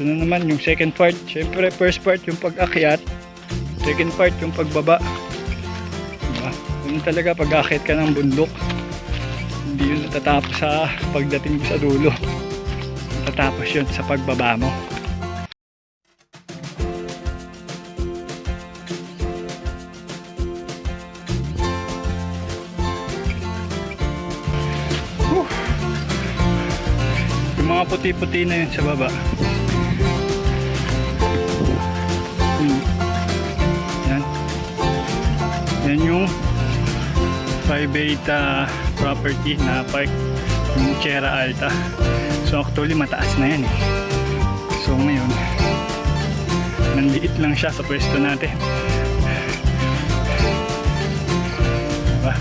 Ito na naman yung second part. Siyempre, first part yung pag-akyat. Second part yung pagbaba. Diba? Yun talaga pag-akyat ka ng bundok. Hindi yun natatapos sa pagdating sa dulo. Natatapos yun sa pagbaba mo. Mga puti-puti na yun sa baba. Yan yung 5 uh, property na park yung Sierra Alta. So actually mataas na yan eh. So ngayon, nanliit lang siya sa pwesto natin. Diba?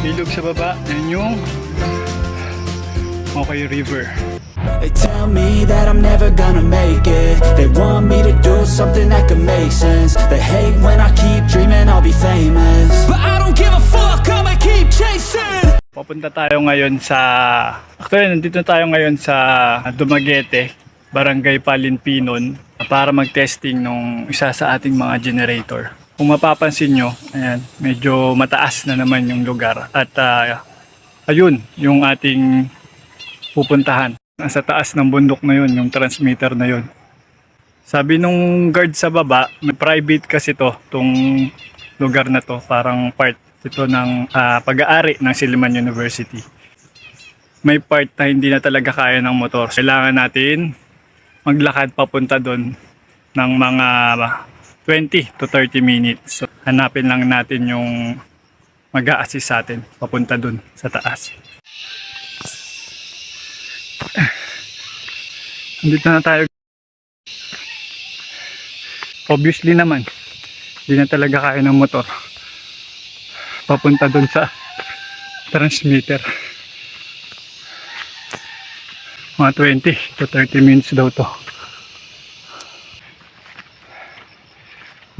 Ilog sa baba, yan yung Okay River. They tell me that I'm never gonna make it. They want me to do something that could make sense. They hate when I keep dreaming I'll be famous. But I don't give a fuck, I'ma keep chasing. Papunta tayo ngayon sa Actually, nandito tayo ngayon sa Dumaguete, Barangay Palinpinon para mag-testing nung isa sa ating mga generator. Kung mapapansin nyo, ayan, medyo mataas na naman yung lugar. At ah, ayun, yung ating pupuntahan. Nasa taas ng bundok na yun, yung transmitter na yun. Sabi nung guard sa baba, may private kasi to, tong lugar na to, parang part ito ng ah, pag-aari ng Silliman University. May part na hindi na talaga kaya ng motor. Kailangan natin maglakad papunta doon ng mga 20 to 30 minutes. So, hanapin lang natin yung mag assist sa atin papunta doon sa taas. Andito na tayo. Obviously naman, hindi na talaga kaya ng motor. Papunta doon sa transmitter. Mga 20 to 30 minutes daw to.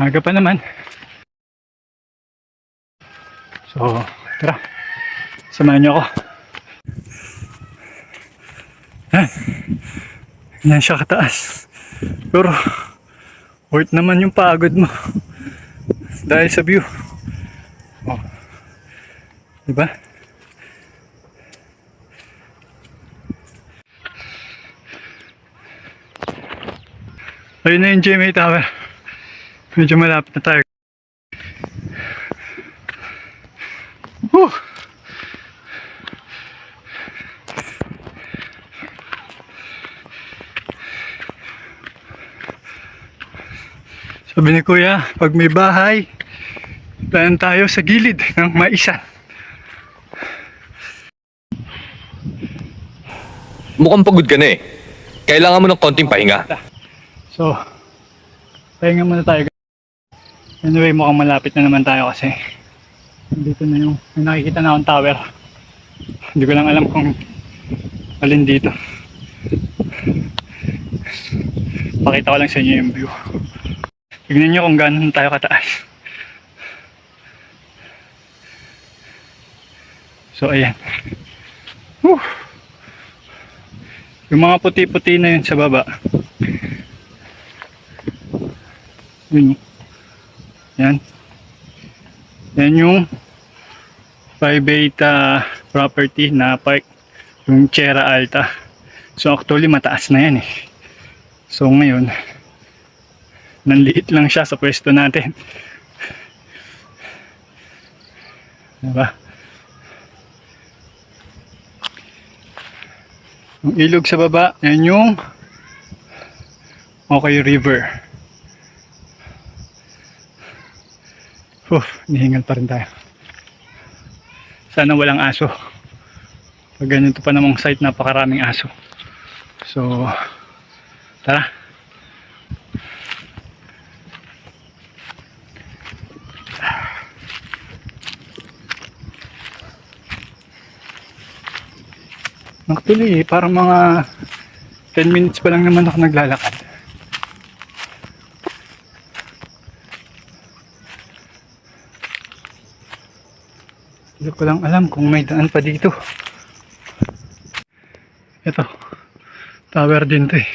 Maga pa naman. So, tara. Samahan niyo ako. Yan. Yan siya kataas. Pero, worth naman yung pagod mo. Dahil sa view. Oh. Diba? Ayun na yung GMA Tower. Medyo malapit na tayo. Sabi ni Kuya, pag may bahay, tanan tayo sa gilid ng maisan. Mukhang pagod ka na eh. Kailangan mo ng konting pahinga. So, pahinga muna tayo. Anyway, mukhang malapit na naman tayo kasi dito na yung may nakikita na akong tower. Hindi ko lang alam kung alin dito. Pakita ko lang sa inyo yung view. Tignan nyo kung gaano tayo kataas. So, ayan. Whew. Yung mga puti-puti na yun sa baba. Yun. Yan. Yan yung 5-8 uh, property na park. Yung Sierra Alta. So actually mataas na yan eh. So ngayon, nanliit lang siya sa pwesto natin. Diba? Yung ilog sa baba, yan yung Okay River. Uf, nihingal pa rin tayo. Sana walang aso. Pag ganito pa namang site, napakaraming aso. So, tara. Actually, parang mga 10 minutes pa lang naman ako naglalakad. Hindi ko lang alam kung may daan pa dito. Ito. Tower din to eh.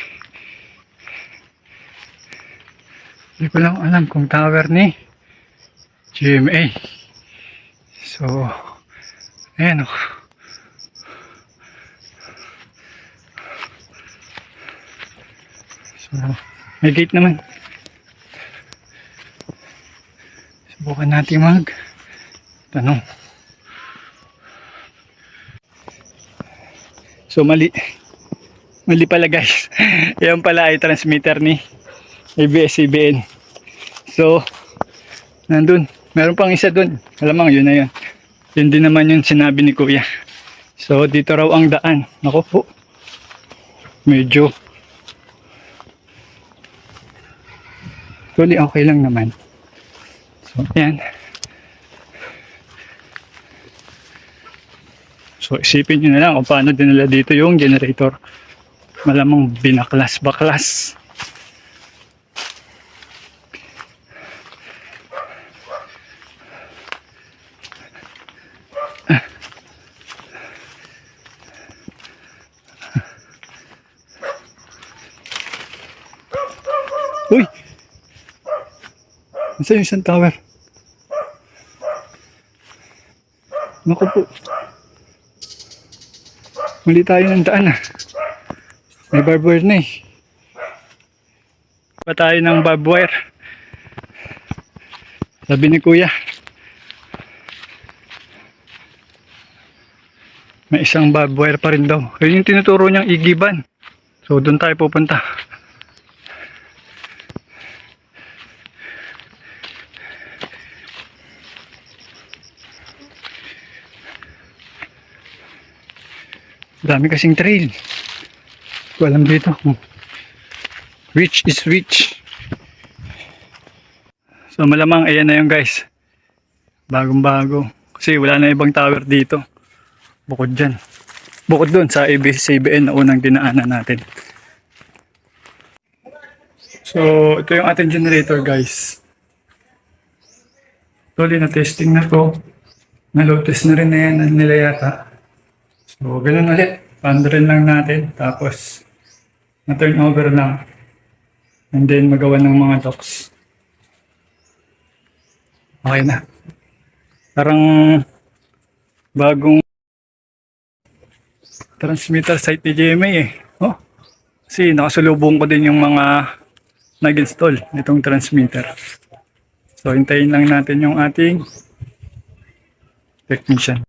Hindi ko lang alam kung tower ni GMA. So, ayan o. May gate naman. Subukan natin mag tanong. So mali. Mali pala guys. Yan pala ay transmitter ni ABS-CBN. So, nandun. Meron pang isa dun. Alamang yun na yun. Yun din naman yung sinabi ni Kuya. So, dito raw ang daan. Ako po. Medyo. Actually, okay lang naman. So, yan. So, isipin nyo na lang kung paano dinala dito yung generator. Malamang binaklas-baklas. Nasaan yung isang tower? Naku po. Mali tayo ng daan ah. May barbed wire na eh. Pa tayo ng barbed wire. Sabi ni kuya. May isang barbed wire pa rin daw. Yun yung tinuturo niyang igiban. So doon tayo pupunta. Dami kasing trail. Hindi ko dito. Which is which. So malamang ayan na yung guys. Bagong bago. Kasi wala na ibang tower dito. Bukod dyan. Bukod dun sa ABS-CBN na unang dinaanan natin. So ito yung ating generator guys. Tuloy na testing na to. Na-load test na rin na yan nila yata. So, ganun ulit. Pandarin lang natin. Tapos, na-turn over lang. And then, magawa ng mga docks. Okay na. Parang bagong transmitter site ni GMA eh. Oh, kasi nakasulubong ko din yung mga nag-install nitong transmitter. So, hintayin lang natin yung ating technician.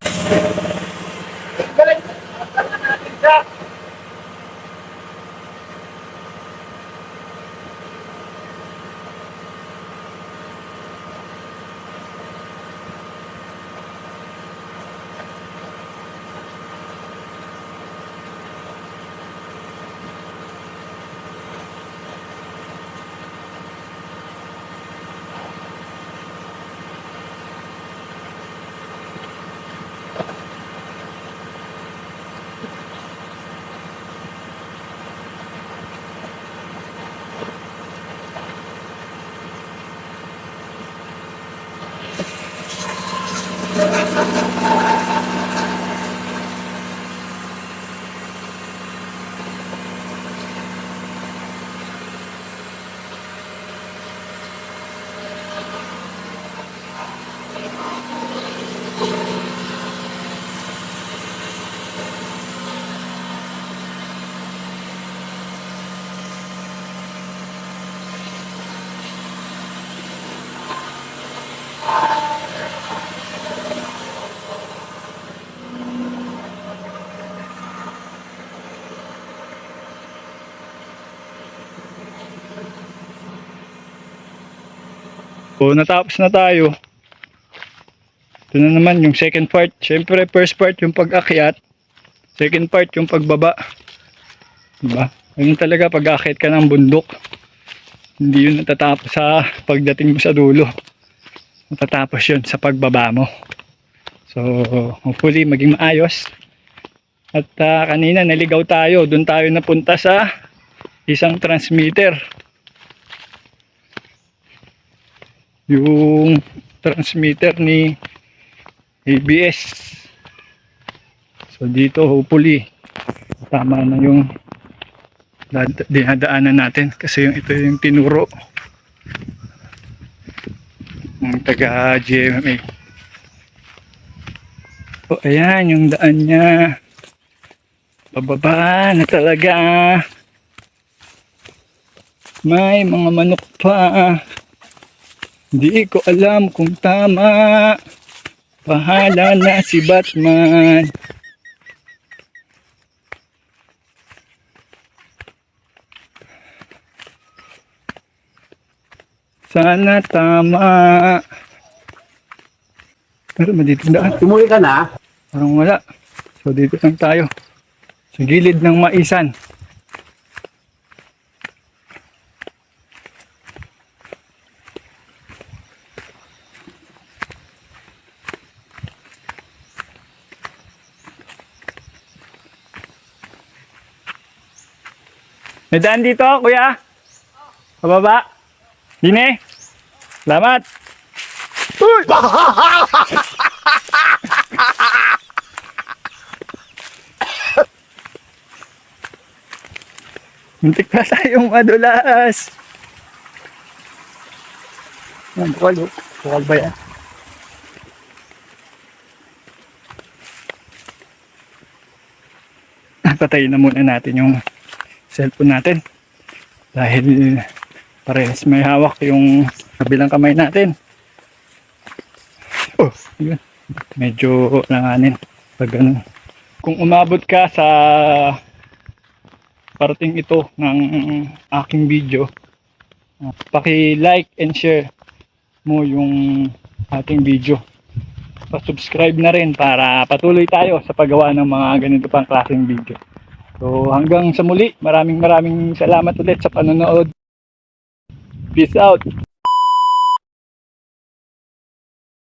So, natapos na tayo. Ito na naman yung second part. Siyempre, first part yung pag-akyat. Second part yung pagbaba. Diba? Ayun talaga pag-akyat ka ng bundok. Hindi yun natatapos sa pagdating mo sa dulo. Natatapos yun sa pagbaba mo. So, hopefully maging maayos. At ah, kanina naligaw tayo. Doon tayo napunta sa isang transmitter. Yung transmitter ni ABS. So dito hopefully tama na yung dinadaanan natin kasi yung ito yung tinuro ng taga GMA o ayan yung daan niya. Pababa na talaga. May mga manok pa hindi ko alam kung tama bahala na si Batman Sana tama. Pero dito daan. Tumuwi ka na? Parang wala. So dito lang tayo. Sa gilid ng maisan. May daan dito, kuya? Pababa? Dine? Salamat! Uy! Muntik na tayong madulas. Yan, bukal. oh. Bukal ba yan? Patayin na muna natin yung cellphone natin. Dahil parehas may hawak yung kabilang kamay natin. Oh, yun. Medyo langanin pag ganun. Kung umabot ka sa parating ito ng aking video, uh, paki-like and share mo yung ating video. Pa-subscribe na rin para patuloy tayo sa paggawa ng mga ganito pang klaseng video. So hanggang sa muli, maraming maraming salamat ulit sa panonood. Peace out!